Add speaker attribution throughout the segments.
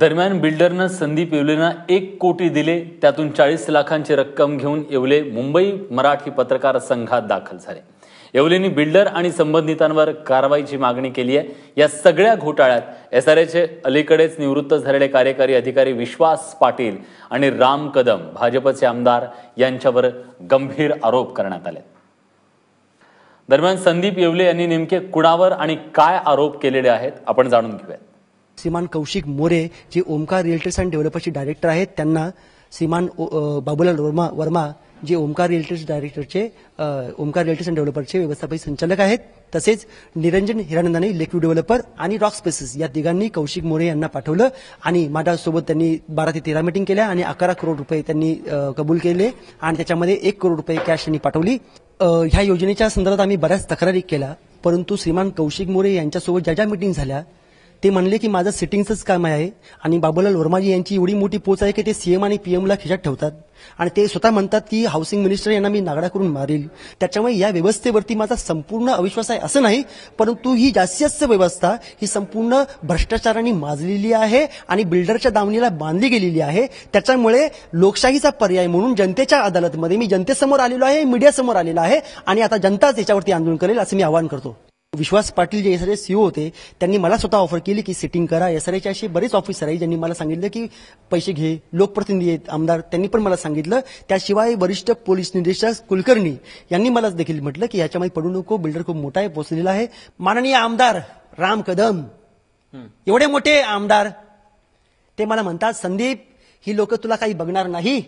Speaker 1: दरम्यान बिल्डरनं संदीप येवलेंना एक कोटी दिले त्यातून चाळीस लाखांची रक्कम घेऊन येवले मुंबई मराठी पत्रकार संघात दाखल झाले. येवलेंनी बिल्डर आणि संबंधितांवर कारवाईची मागणी केली आहे. या सगळ्या घोटाळ्यात एस आर एचे अलीकडेच निवृत्त झालेले कार्यकारी अधिकारी विश्वास पाटील आणि राम कदम भाजपचे आमदार यांच्यावर गंभीर आरोप करण्यात आले. दरम्यान संदीप येवले यांनी नेमके कुणावर आणि काय आरोप केलेले आहेत आपण जाणून घेऊयात.
Speaker 2: श्रीमान कौशिक मोरे जे ओमकार रिएल्टर्स अँड डेव्हलपर्सचे डायरेक्टर आहेत त्यांना श्रीमान ओ- बाबूलाल वर्मा वर्मा जे ओमकार रिएल्टर्स डायरेक्टरचे ओमकार रिएल्टर्स अँड डेव्हलपरचे व्यवस्थापक संचालक आहेत. तसेच निरंजन हिरानंदानी लेक्यू डेव्हलपर आणि रॉक स्पेसेस या तिघांनी कौशिक मोरे यांना पाठवलं आणि माझ्यासोबत त्यांनी बारा ते तेरा मिटिंग केल्या आणि अकरा करोड रुपये त्यांनी कबूल केले आणि त्याच्यामध्ये एक करोड रुपये कॅश त्यांनी पाठवली. ह्या योजनेच्या संदर्भात आम्ही बऱ्याच तक्रारी केल्या परंतु श्रीमान कौशिक मोरे यांच्यासोबत ज्या ज्या मिटिंग झाल्या ते म्हणले की माझं सिटिंगचंच काम आहे आणि बाबूलाल वर्माजी यांची एवढी मोठी पोच आहे की ते सीएम आणि पीएमला खिशात ठेवतात. आणि ते स्वतः म्हणतात की हाऊसिंग मिनिस्टर यांना मी नागडा करून मारेल. त्याच्यामुळे या व्यवस्थेवरती माझा संपूर्ण अविश्वास आहे असं नाही परंतु ही जास्तीत जास्त व्यवस्था ही संपूर्ण भ्रष्टाचाराने माजलेली आहे आणि बिल्डरच्या दावणीला बांधली गेलेली आहे. त्याच्यामुळे लोकशाहीचा पर्याय म्हणून जनतेच्या अदालतमध्ये मी जनतेसमोर आलेलो आहे मीडियासमोर आलेला आहे आणि आता जनताच याच्यावरती आंदोलन करेल असं मी आवाहन करतो. विश्वास पाटील जे एसआरए सीओ होते त्यांनी मला स्वतः ऑफर केली की सिटिंग करा. एसआरएचे असे बरेच ऑफिसर आहे ज्यांनी मला सांगितलं की पैसे घे लोकप्रतिनिधी आहेत आमदार त्यांनी पण मला सांगितलं. त्याशिवाय वरिष्ठ पोलीस निरीक्षक कुलकर्णी यांनी मला देखील म्हटलं की याच्यामध्ये पडू नको बिल्डर खूप मोठा आहे पोचलेला आहे. माननीय आमदार राम कदम. एवढे मोठे आमदार. ते मला म्हणतात संदीप ही लोक तुला काही बघणार नाही.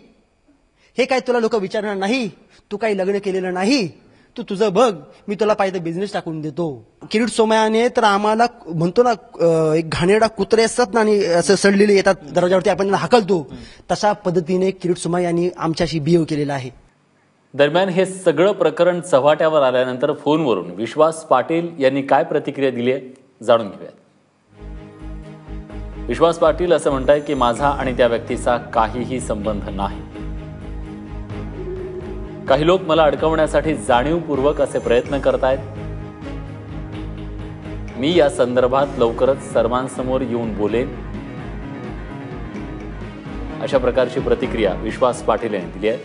Speaker 2: हे काय तुला लोक विचारणार नाही? तू काही लग्न केलेलं नाही. तू तुझं बघ मी तुला पाहिजे बिझनेस टाकून देतो. किरीट सोमयाने तर आम्हाला म्हणतो ना एक घाणेरडा कुत्रे असतात ना आणि असं सडलेले येतात दरवाजावरती आपण हाकलतो. तशा पद्धतीने किरीट सोमया यांनी आमच्याशी बिहेव केलेला आहे.
Speaker 1: दरम्यान हे सगळं प्रकरण चव्हाट्यावर आल्यानंतर फोनवरून विश्वास पाटील यांनी काय प्रतिक्रिया दिली आहे जाणून घेऊयात. विश्वास पाटील असं म्हणतायत की माझा आणि त्या व्यक्तीचा काहीही संबंध नाही. काही लोक मला अडकवण्यासाठी जाणीवपूर्वक असे प्रयत्न करत आहेत मी या संदर्भात लवकरच सर्वांसमोर येऊन बोलेन. अशा प्रकारची प्रतिक्रिया विश्वास पाटील यांनी दिली आहे.